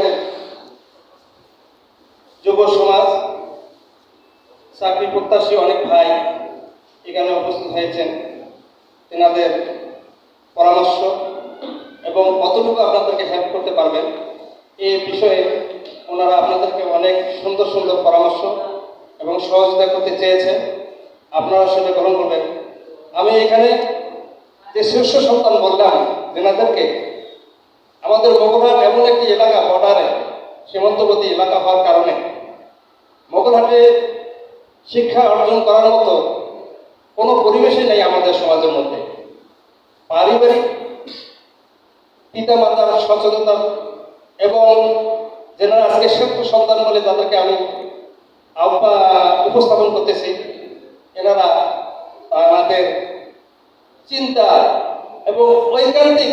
মগরহাটের যুব সমাজ, চাকরি প্রত্যাশী অনেক ভাই এখানে উপস্থিত হয়েছেন। তেনাদের পরামর্শ এবং কতটুকু আপনাদেরকে হেল্প করতে পারবেন এই বিষয়ে ওনারা আপনাদেরকে অনেক সুন্দর সুন্দর পরামর্শ এবং সহযোগিতা করতে চেয়েছেন। আপনারা সেটা গ্রহণ করবেন। আমি এখানে যে শীর্ষ সন্তান বললাম, যেনাদেরকে আমাদের মগরহাট এমন একটি এলাকা বর্ডারে, সীমান্তবর্তী এলাকা হওয়ার কারণে। মগরহাটে শিক্ষা অর্জন করার মতো কোনো পরিবেশই নেই আমাদের সমাজের মধ্যে। পারিবারিক পিতামাতার সচেতনতা এবং যেনারা আজকে শ্রেষ্ঠ সন্তান বলে তাদেরকে আমি আহ্বা উপস্থাপন করতেছি, এনারা তাদের চিন্তা এবং ঐকান্তিক